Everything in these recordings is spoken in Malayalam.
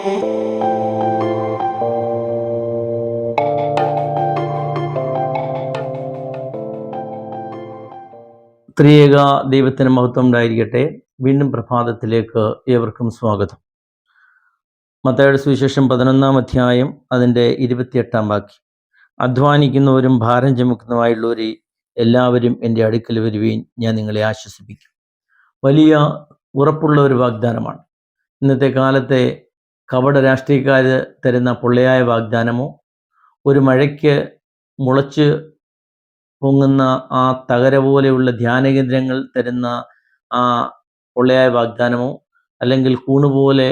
ത്രിയേക ദൈവത്തിന് മഹത്വം ഉണ്ടായിരിക്കട്ടെ. വീണ്ടും പ്രഭാതത്തിലേക്ക് ഏവർക്കും സ്വാഗതം. മത്തയുടെ സുവിശേഷം പതിനൊന്നാം അധ്യായം അതിന്റെ ഇരുപത്തിയെട്ടാം വാക്യം. അധ്വാനിക്കുന്നവരും ഭാരം ചുമക്കുന്നതുമായുള്ളവരെ എല്ലാവരും എന്റെ അടുക്കൽ വരുവീൻ ഞാൻ നിങ്ങളെ ആശ്വസിപ്പിക്കും. വലിയ ഉറപ്പുള്ള ഒരു വാഗ്ദാനമാണ്. ഇന്നത്തെ കാലത്തെ കപട രാഷ്ട്രീയക്കാർ തരുന്ന പൊള്ളയായ വാഗ്ദാനമോ? ഒരു മഴയ്ക്ക് മുളച്ച് പൊങ്ങുന്ന ആ തകര പോലെയുള്ള ധ്യാന കേന്ദ്രങ്ങൾ തരുന്ന ആ പൊള്ളയായ വാഗ്ദാനമോ? അല്ലെങ്കിൽ കൂണുപോലെ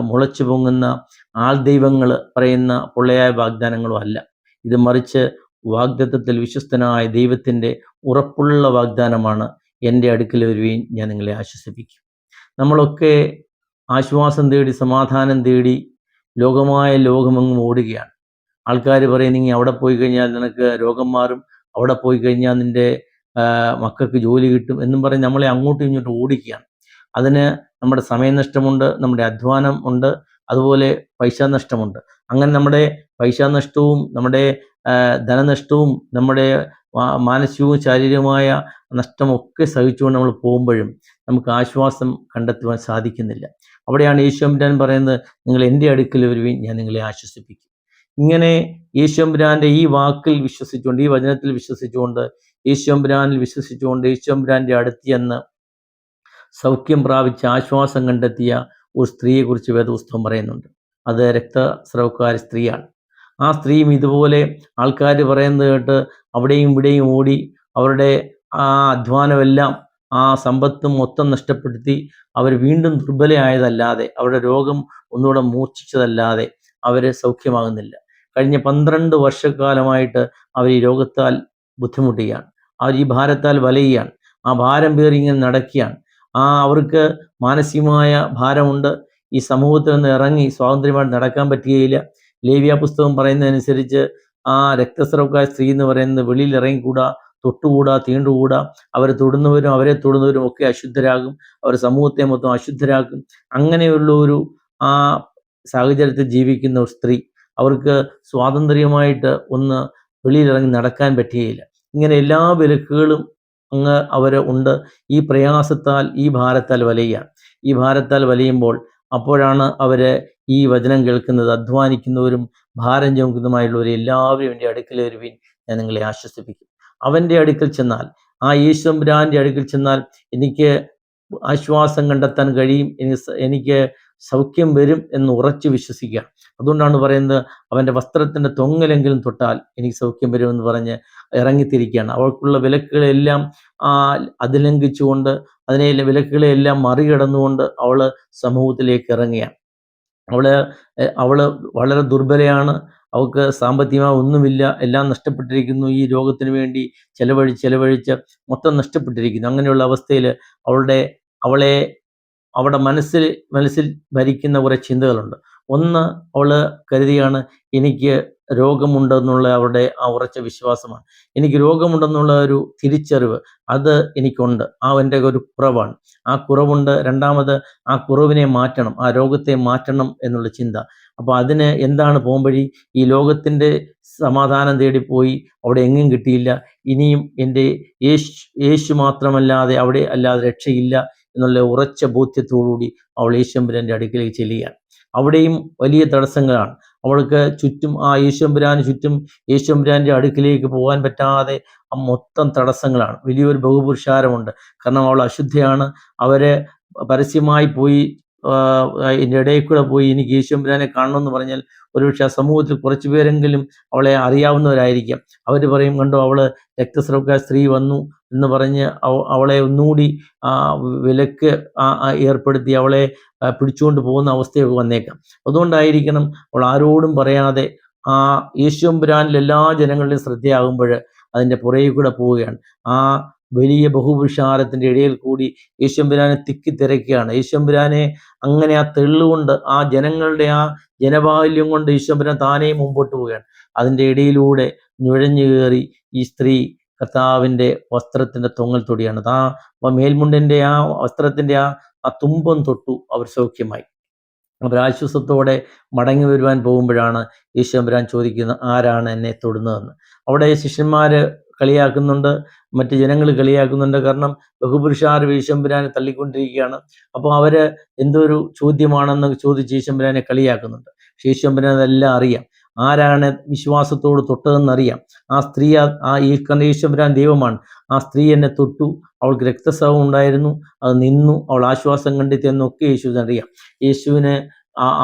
മുളച്ചു പൊങ്ങുന്ന ആൾ ദൈവങ്ങൾ പറയുന്ന പൊള്ളയായ വാഗ്ദാനങ്ങളോ അല്ല. ഇത് മറിച്ച് വാഗ്ദത്വത്തിൽ വിശ്വസ്തനായ ദൈവത്തിന്റെ ഉറപ്പുള്ള വാഗ്ദാനമാണ് എന്റെ അടുക്കൽ വരുവീൻ ഞാൻ നിങ്ങളെ ആശ്വസിപ്പിക്കും. നമ്മളൊക്കെ ആശ്വാസം തേടി സമാധാനം തേടി ലോകമായ ലോകമെങ്ങും ഓടുകയാണ്. ആൾക്കാർ പറയും നീ അവിടെ പോയി കഴിഞ്ഞാൽ നിനക്ക് രോഗം മാറും. അവിടെ പോയി കഴിഞ്ഞാൽ നിന്റെ മക്കൾക്ക് ജോലി കിട്ടും എന്നും പറഞ്ഞ് നമ്മളെ അങ്ങോട്ടും ഇങ്ങോട്ടും ഓടിക്കുകയാണ്. അതിന് നമ്മുടെ സമയനഷ്ടമുണ്ട് നമ്മുടെ അധ്വാനം ഉണ്ട് അതുപോലെ പൈസ നഷ്ടമുണ്ട്. അങ്ങനെ നമ്മുടെ പൈസ നഷ്ടവും നമ്മുടെ ധനനഷ്ടവും നമ്മുടെ മാനസികവും ശാരീരികമായ നഷ്ടമൊക്കെ സഹിച്ചുകൊണ്ട് നമ്മൾ പോകുമ്പോഴും നമുക്ക് ആശ്വാസം കണ്ടെത്തുവാൻ സാധിക്കുന്നില്ല. അവിടെയാണ് ഈശ്വരൻ പറയുന്നത് നിങ്ങൾ എന്റെ അടുക്കൽ വരുവീൻ ഞാൻ നിങ്ങളെ ആശ്വസിപ്പിക്കും. ഇങ്ങനെ യേശുമ്പുരാന്റെ ഈ വാക്കിൽ വിശ്വസിച്ചുകൊണ്ട് ഈ വചനത്തിൽ വിശ്വസിച്ചുകൊണ്ട് യേശുമ്പുരാനിൽ വിശ്വസിച്ചുകൊണ്ട് ഈശ്വംബുരാന്റെ അടുത്ത് ചെന്ന് സൗഖ്യം പ്രാപിച്ച് ആശ്വാസം കണ്ടെത്തിയ ഒരു സ്ത്രീയെക്കുറിച്ച് വേദപുസ്തകം പറയുന്നുണ്ട്. അത് രക്തസ്രവക്കാരി സ്ത്രീയാണ്. ആ സ്ത്രീയും ഇതുപോലെ ആൾക്കാർ പറയുന്നത് കേട്ട് അവിടെയും ഇവിടെയും ഓടി അവരുടെ ആ അധ്വാനമെല്ലാം ആ സമ്പത്ത് മൊത്തം നഷ്ടപ്പെടുത്തി അവർ വീണ്ടും ദുർബലയായതല്ലാതെ അവരുടെ രോഗം ഒന്നുകൂടെ മൂർച്ഛിച്ചതല്ലാതെ അവരെ സൗഖ്യമാകുന്നില്ല. കഴിഞ്ഞ പന്ത്രണ്ട് വർഷക്കാലമായിട്ട് അവർ ഈ രോഗത്താൽ ബുദ്ധിമുട്ടുകയാണ് അവർ ഈ ഭാരത്താൽ വലയുകയാണ്. ആ ഭാരം പേറി ഇങ്ങനെ നടക്കുകയാണ്. ആ അവർക്ക് മാനസികമായ ഭാരമുണ്ട്. ഈ സമൂഹത്തിൽ നിന്ന് ഇറങ്ങി സ്വാതന്ത്ര്യമായിട്ട് നടക്കാൻ പറ്റുകയില്ല. ലേവ്യ പുസ്തകം പറയുന്നതനുസരിച്ച് ആ രക്തസ്രവക്കായ സ്ത്രീ എന്ന് പറയുന്നത് വെളിയിൽ ഇറങ്ങിക്കൂടാ. തൊട്ടുകൂടാ തീണ്ടുകൂടാ. അവരെ തൊടുന്നവരും അവരെ തൊടുന്നവരും ഒക്കെ അശുദ്ധരാകും. അവർ സമൂഹത്തെ മൊത്തം അശുദ്ധരാക്കും. അങ്ങനെയുള്ള ഒരു ആ സാഹചര്യത്തിൽ ജീവിക്കുന്ന ഒരു സ്ത്രീ അവർക്ക് സ്വാതന്ത്ര്യമായിട്ട് ഒന്ന് വെളിയിലിറങ്ങി നടക്കാൻ പറ്റുകയില്ല. ഇങ്ങനെ എല്ലാ വിലക്കുകളും അങ്ങ് അവർ ഉണ്ട്. ഈ പ്രയാസത്താൽ ഈ ഭാരത്താൽ വലയുകയാണ് ഈ ഭാരത്താൽ വലയുമ്പോൾ അപ്പോഴാണ് അവരെ ഈ വചനം കേൾക്കുന്നത്. അധ്വാനിക്കുന്നവരും ഭാരം ചുമക്കുന്നതുമായുള്ളവർ എല്ലാവരും എന്റെ അടുക്കൽ വരുവിൻ. ഞാൻ നിങ്ങളെ ആശ്വസിപ്പിക്കും. അവന്റെ അടുക്കൽ ചെന്നാൽ ആ ഈശ്വംബ്രാന്റെ അടുക്കൽ ചെന്നാൽ എനിക്ക് ആശ്വാസം കണ്ടെത്താൻ കഴിയും എനിക്ക് സൗഖ്യം വരും എന്ന് ഉറച്ചു വിശ്വസിക്കുക. അതുകൊണ്ടാണ് പറയുന്നത് അവന്റെ വസ്ത്രത്തിന്റെ തൊങ്ങലെങ്കിലും തൊട്ടാൽ എനിക്ക് സൗഖ്യം വരും എന്ന് പറഞ്ഞ് ഇറങ്ങിത്തിരിക്കുകയാണ്. അവൾക്കുള്ള വിലക്കുകളെല്ലാം അതിലംഘിച്ചുകൊണ്ട് അതിനെ വിലക്കുകളെല്ലാം മറികടന്നുകൊണ്ട് അവൾ സമൂഹത്തിലേക്ക് ഇറങ്ങുകയാണ്. അവൾ അവൾ വളരെ ദുർബലയാണ്. അവൾക്ക് സാമ്പത്തികമായി ഒന്നുമില്ല. എല്ലാം നഷ്ടപ്പെട്ടിരിക്കുന്നു. ഈ രോഗത്തിന് വേണ്ടി ചെലവഴിച്ച് ചെലവഴിച്ച് മൊത്തം നഷ്ടപ്പെട്ടിരിക്കുന്നു. അങ്ങനെയുള്ള അവസ്ഥയിൽ അവളുടെ അവളെ അവിടെ മനസ്സിൽ മനസ്സിൽ ഭരിക്കുന്ന കുറേ ചിന്തകളുണ്ട്. ഒന്ന് അവൾ കരുതിയാണ് എനിക്ക് രോഗമുണ്ടെന്നുള്ള അവരുടെ ആ ഉറച്ച വിശ്വാസമാണ്. എനിക്ക് രോഗമുണ്ടെന്നുള്ള ഒരു തിരിച്ചറിവ് അത് എനിക്കുണ്ട്. ആ എന്റെ ഒരു കുറവാണ്. ആ കുറവുണ്ട്. രണ്ടാമത് ആ കുറവിനെ മാറ്റണം. ആ രോഗത്തെ മാറ്റണം എന്നുള്ള ചിന്ത. അപ്പോൾ അതിന് എന്താണ് പോകുമ്പഴി ഈ ലോകത്തിന്റെ സമാധാനം തേടിപ്പോയി അവിടെ എങ്ങും കിട്ടിയില്ല. ഇനിയും എന്റെ യേശു യേശു മാത്രമല്ലാതെ അവിടെ അല്ലാതെ രക്ഷയില്ല എന്നുള്ള ഉറച്ച ബോധ്യത്തോടുകൂടി അവൾ യേശുമ്പരന്റെ അടുക്കിലേക്ക് ചെല്ലുകയാണ്. അവിടെയും വലിയ തടസ്സങ്ങളാണ്. അവൾക്ക് ചുറ്റും ആ യേശുമ്പുരാന് ചുറ്റും യേശുമ്പുരാന്റെ അടുക്കിലേക്ക് പോകാൻ പറ്റാതെ ആ മൊത്തം തടസ്സങ്ങളാണ്. വലിയൊരു ബഹുപുരുഷാരമുണ്ട്. കാരണം അവൾ അശുദ്ധയാണ്. അവരെ പരസ്യമായി പോയി എന്റെ ഇടയിൽ കൂടെ പോയി എനിക്ക് യേശുമ്പുരാനെ കാണണമെന്ന് പറഞ്ഞാൽ ഒരുപക്ഷെ ആ സമൂഹത്തിൽ കുറച്ചു പേരെങ്കിലും അവളെ അറിയാവുന്നവരായിരിക്കാം. അവർ പറയും കണ്ടോ അവൾ രക്തസ്രവക്കാർ സ്ത്രീ വന്നു എന്ന് പറഞ്ഞ് അവളെ ഒന്നുകൂടി വിലക്ക് ഏർപ്പെടുത്തി അവളെ പിടിച്ചുകൊണ്ട് പോകുന്ന അവസ്ഥയൊക്കെ വന്നേക്കാം. അതുകൊണ്ടായിരിക്കണം അവൾ ആരോടും പറയാതെ ആ യേശുമ്പുരാനിൽ എല്ലാ ജനങ്ങളുടെയും ശ്രദ്ധയാകുമ്പോൾ അതിന്റെ പുറകെ കൂടെ പോവുകയാണ്. ആ വലിയ ബഹുവിഷാരത്തിന്റെ ഇടയിൽ കൂടി യേശുമ്പുരാനെ തിക്കി തിരക്കുകയാണ്. യേശുമ്പുരാനെ അങ്ങനെ ആ തെള്ളുകൊണ്ട് ആ ജനങ്ങളുടെ ആ ജനബാല്യം കൊണ്ട് യേശുമ്പുരാൻ താനേ മുമ്പോട്ട് പോവുകയാണ്. അതിന്റെ ഇടയിലൂടെ നുഴഞ്ഞു കയറി ഈ സ്ത്രീ കർത്താവിന്റെ വസ്ത്രത്തിന്റെ തൊങ്ങൽ തൊടിയാണ്. ആ മേൽമുണ്ടിന്റെ ആ വസ്ത്രത്തിന്റെ ആ ആ തുമ്പം തൊട്ടു അവർ സൗഖ്യമായി. അവർ ആശ്വാസത്തോടെ മടങ്ങി വരുവാൻ പോകുമ്പോഴാണ് ഈശ്വരൻ ചോദിക്കുന്നത് ആരാണ് എന്നെ തൊടുന്നതെന്ന്. അവിടെ ശിഷ്യന്മാർ കളിയാക്കുന്നുണ്ട് മറ്റ് ജനങ്ങൾ കളിയാക്കുന്നുണ്ട്. കാരണം ബഹുപുരുഷാർ ഈശ്വരനെ തള്ളിക്കൊണ്ടിരിക്കുകയാണ്. അപ്പോൾ അവർ എന്തൊരു ചോദ്യമാണെന്ന് ചോദിച്ച് ഈശ്വരനെ കളിയാക്കുന്നുണ്ട്. പക്ഷേ ഈശ്വരൻ അതെല്ലാം അറിയാം. ആരാണ് വിശ്വാസത്തോട് തൊട്ടതെന്നറിയാം ആ സ്ത്രീ ആ ഈ ഈശ്വരൻ ദൈവമാണ്. ആ സ്ത്രീ എന്നെ തൊട്ടു. അവൾക്ക് രക്തസ്രാവം ഉണ്ടായിരുന്നു. അത് നിന്നു. അവൾ ആശ്വാസം കണ്ടെത്തിയെന്നൊക്കെ യേശുവിന് അറിയാം. യേശുവിന്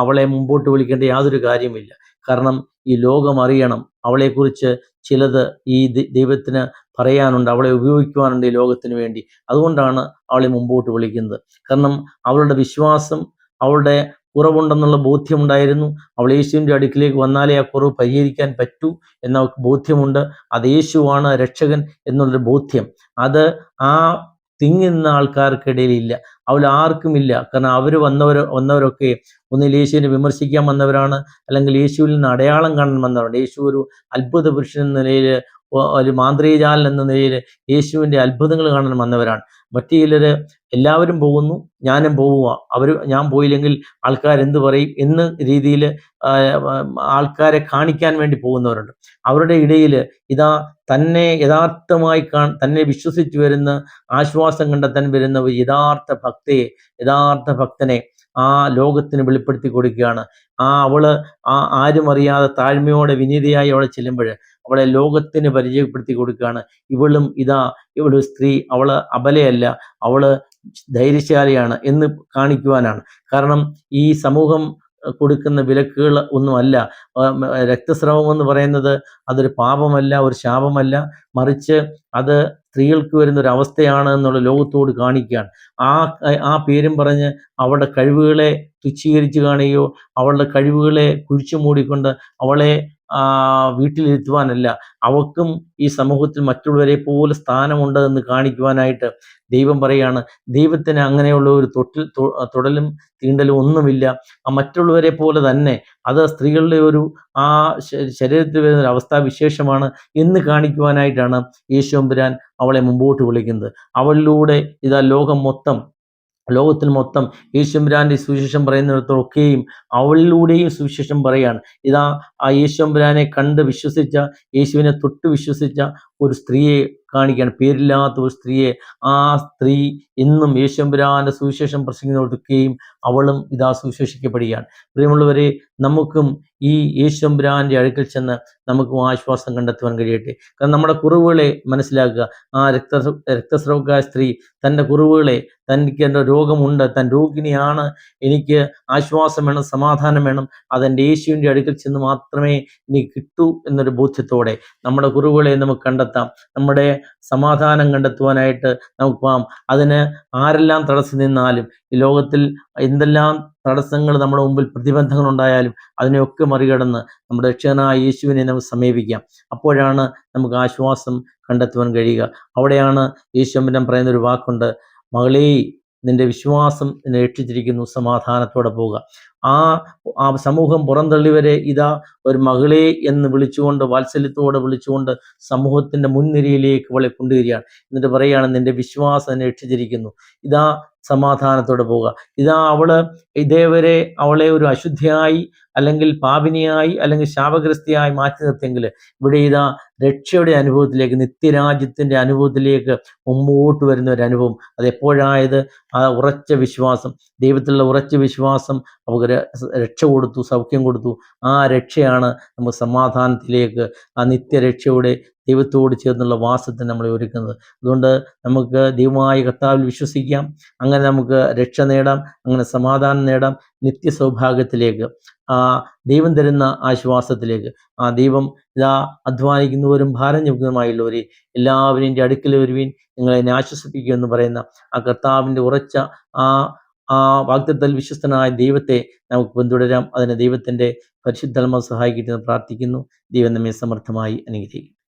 അവളെ മുമ്പോട്ട് വിളിക്കേണ്ട യാതൊരു കാര്യമില്ല കാരണം ഈ ലോകം അറിയണം. അവളെക്കുറിച്ച് ചിലത് ഈ ദൈവത്തിന് പറയാനുണ്ട്. അവളെ ഉപയോഗിക്കുവാനുണ്ട് ഈ ലോകത്തിന് വേണ്ടി. അതുകൊണ്ടാണ് അവളെ മുമ്പോട്ട് വിളിക്കുന്നത്. കാരണം അവളുടെ വിശ്വാസം അവളുടെ കുറവുണ്ടെന്നുള്ള ബോധ്യമുണ്ടായിരുന്നു. അവൾ യേശുവിന്റെ അടുക്കിലേക്ക് വന്നാലേ ആ കുറവ് പരിഹരിക്കാൻ പറ്റൂ എന്ന ബോധ്യമുണ്ട്. അത് യേശുവാണ് രക്ഷകൻ എന്നുള്ളൊരു ബോധ്യം. അത് ആ തിങ്ങുന്ന ആൾക്കാർക്കിടയിലില്ല. അവൾ ആർക്കുമില്ല. കാരണം അവർ വന്നവർ വന്നവരൊക്കെ ഒന്നിൽ യേശുവിനെ വിമർശിക്കാൻ വന്നവരാണ്. അല്ലെങ്കിൽ യേശുവിൽ നിന്ന് അടയാളം കാണാൻ വന്നവരാണ്. യേശു ഒരു അത്ഭുത പുരുഷൻ എന്ന നിലയിൽ ഒരു മാന്ത്രികജാലൻ എന്ന നിലയിൽ യേശുവിന്റെ അത്ഭുതങ്ങൾ കാണാൻ വന്നവരാണ്. മറ്റു ചിലർ എല്ലാവരും പോകുന്നു ഞാനും പോവുക അവർ ഞാൻ പോയില്ലെങ്കിൽ ആൾക്കാർ എന്ത് പറയും? എന്ന രീതിയിൽ ആൾക്കാരെ കാണിക്കാൻ വേണ്ടി പോകുന്നവരുണ്ട്. അവരുടെ ഇടയിൽ ഇതാ തന്നെ യഥാർത്ഥമായി കാ തന്നെ വിശ്വസിച്ച് വരുന്ന ആശ്വാസം കണ്ടെത്താൻ വരുന്ന ഒരു യഥാർത്ഥ ഭക്തയെ യഥാർത്ഥ ഭക്തനെ ആ ലോകത്തിന് വെളിപ്പെടുത്തി കൊടുക്കുകയാണ്. ആ അവൾ ആ ആരും അറിയാതെ താഴ്മയോടെ വിനീതയായി അവളെ ചെല്ലുമ്പോൾ അവളെ ലോകത്തിന് പരിചയപ്പെടുത്തി കൊടുക്കുകയാണ്. ഇവളും ഇതാ ഇവൾ സ്ത്രീ അവൾ അബലയല്ല അവൾ ധൈര്യശാലിയാണ് എന്ന് കാണിക്കുവാനാണ്. കാരണം ഈ സമൂഹം കൊടുക്കുന്ന വിലക്കുകൾ ഒന്നുമല്ല. രക്തസ്രവം എന്ന് പറയുന്നത് അതൊരു പാപമല്ല ഒരു ശാപമല്ല. മറിച്ച് അത് സ്ത്രീകൾക്ക് വരുന്ന ഒരു അവസ്ഥയാണ് എന്നുള്ള ലോകത്തോട് കാണിക്കുകയാണ്. ആ ആ പേരും പറഞ്ഞ് അവളുടെ കഴിവുകളെ തുച്ഛീകരിച്ച് കാണുകയോ അവളുടെ കഴിവുകളെ കുഴിച്ചു മൂടിക്കൊണ്ട് അവളെ വീട്ടിലിരുത്തുവാനല്ല. അവക്കും ഈ സമൂഹത്തിൽ മറ്റുള്ളവരെ പോലെ സ്ഥാനമുണ്ട് എന്ന് കാണിക്കുവാനായിട്ട് ദൈവം പറയാണ്. ദൈവത്തിന് അങ്ങനെയുള്ള ഒരു തൊട്ടിൽ തൊടലും തീണ്ടലും ഒന്നുമില്ല. ആ മറ്റുള്ളവരെ പോലെ തന്നെ അത് സ്ത്രീകളുടെ ഒരു ആ ശരീരത്തിൽ വരുന്ന ഒരു അവസ്ഥാവിശേഷമാണ് എന്ന് കാണിക്കുവാനായിട്ടാണ് യേശുമ്പുരാൻ അവളെ മുമ്പോട്ട് വിളിക്കുന്നത്. അവളിലൂടെ ഇതാ ലോകം മൊത്തം ലോകത്തിൽ മൊത്തം യേശുമ്പുരാന്റെ സുവിശേഷം പറയുന്നിടത്തൊക്കെയും അവളിലൂടെയും സുവിശേഷം പറയാണ്. ഇതാ ആ യേശുമ്പുരാനെ കണ്ട് വിശ്വസിച്ച യേശുവിനെ തൊട്ട് വിശ്വസിച്ച ഒരു സ്ത്രീയെ കാണിക്കുകയാണ് പേരില്ലാത്ത ഒരു സ്ത്രീയെ ആ സ്ത്രീ എന്നും യേശുമ്പുരാന്റെ സുവിശേഷം പ്രസംഗിക്കുന്നവർക്കൊക്കെയും അവളും ഇതാ സുവിശേഷിക്കപ്പെടുകയാണ്. പ്രിയമുള്ളവരെ നമുക്കും ഈ യേശുമ്പുരാന്റെ അടുക്കൽ ചെന്ന് നമുക്കും ആശ്വാസം കണ്ടെത്തുവാൻ കഴിയട്ടെ. കാരണം നമ്മുടെ കുറവുകളെ മനസ്സിലാക്കുക. ആ രക്ത രക്തസ്രവക്കായ സ്ത്രീ തന്റെ കുറവുകളെ തനിക്ക് എന്റെ രോഗമുണ്ട് തൻ രോഗിണിയാണ് എനിക്ക് ആശ്വാസം വേണം സമാധാനം വേണം അതെന്റെ യേശുവിന്റെ അടുക്കൽ ചെന്ന് മാത്രമേ എനിക്ക് കിട്ടൂ എന്നൊരു ബോധ്യത്തോടെ നമ്മുടെ കുറവുകളെ നമുക്ക് കണ്ടെത്താം നമ്മുടെ സമാധാനം കണ്ടെത്തുവാനായിട്ട് നമുക്ക് പോകാം അതിന് ആരെല്ലാം തടസ്സം നിന്നാലും ഈ ലോകത്തിൽ എന്തെല്ലാം തടസ്സങ്ങൾ നമ്മുടെ മുമ്പിൽ പ്രതിബന്ധങ്ങൾ ഉണ്ടായാലും അതിനെയൊക്കെ മറികടന്ന് നമ്മുടെ രക്ഷകനായ യേശുവിനെ നമുക്ക് സമീപിക്കാം. അപ്പോഴാണ് നമുക്ക് ആശ്വാസം കണ്ടെത്തുവാൻ കഴിയുക. അവിടെയാണ് യേശുമ്പരം പറയുന്ന ഒരു വാക്കുണ്ട്. മകളേ നിന്റെ വിശ്വാസം നിന്നെ രക്ഷിച്ചിരിക്കുന്നു സമാധാനത്തോടെ പോവുക. ആ ആ സമൂഹം പുറന്തള്ളിവരെ ഇതാ ഒരു മകളെ എന്ന് വിളിച്ചുകൊണ്ട് വാത്സല്യത്തോടെ വിളിച്ചുകൊണ്ട് സമൂഹത്തിന്റെ മുൻനിരയിലേക്ക് അവളെ കൊണ്ടുവരികയാണ്. എന്നിട്ട് പറയുകയാണ് നിന്റെ വിശ്വാസം രക്ഷിച്ചിരിക്കുന്നു. ഇതാ സമാധാനത്തോടെ പോവുക. ഇതാ അവൾ ഇതേവരെ അവളെ ഒരു അശുദ്ധിയായി അല്ലെങ്കിൽ പാപിനിയായി അല്ലെങ്കിൽ ശാപഗ്രസ്തിയായി മാറ്റി നിർത്തിയെങ്കിൽ ഇവിടെ ഇതാ രക്ഷയുടെ അനുഭവത്തിലേക്ക് നിത്യരാജ്യത്തിന്റെ അനുഭവത്തിലേക്ക് മുമ്പോട്ട് വരുന്ന ഒരു അനുഭവം അത് എപ്പോഴായത്? ആ ഉറച്ച വിശ്വാസം. ദൈവത്തിലുള്ള ഉറച്ച വിശ്വാസം അവർക്ക് രക്ഷ കൊടുത്തു സൗഖ്യം കൊടുത്തു. ആ രക്ഷയാണ് നമുക്ക് സമാധാനത്തിലേക്ക് ആ നിത്യരക്ഷയുടെ ദൈവത്തോട് ചേർന്നുള്ള വാസത്തെ നമ്മളെ ഒരുക്കുന്നത്. അതുകൊണ്ട് നമുക്ക് ദൈവമായ കർത്താവിൽ വിശ്വസിക്കാം. അങ്ങനെ നമുക്ക് രക്ഷ നേടാം. അങ്ങനെ സമാധാനം നേടാം. നിത്യ സൗഭാഗ്യത്തിലേക്ക് ആ ദൈവം തരുന്ന ആശ്വാസത്തിലേക്ക് ആ ദൈവം ഇതാ അധ്വാനിക്കുന്നവരും ഭാരം ചുമക്കുന്നതുമായുള്ളവരെ എല്ലാവരെയും അടുക്കൽ വരുവീൻ. നിങ്ങളെ ആശ്വസിപ്പിക്കുക എന്ന് പറയുന്ന ആ കർത്താവിന്റെ ഉറച്ച ആ ആ വാഗ്ദത്തൽ വിശ്വസ്തനായ ദൈവത്തെ നമുക്ക് പിന്തുടരാം. അതിന് ദൈവത്തിന്റെ പരിശുദ്ധമ സഹായിക്കട്ടെ പ്രാർത്ഥിക്കുന്നു. ദൈവം നമ്മെ സമർത്ഥമായി അനുഗ്രഹിക്കും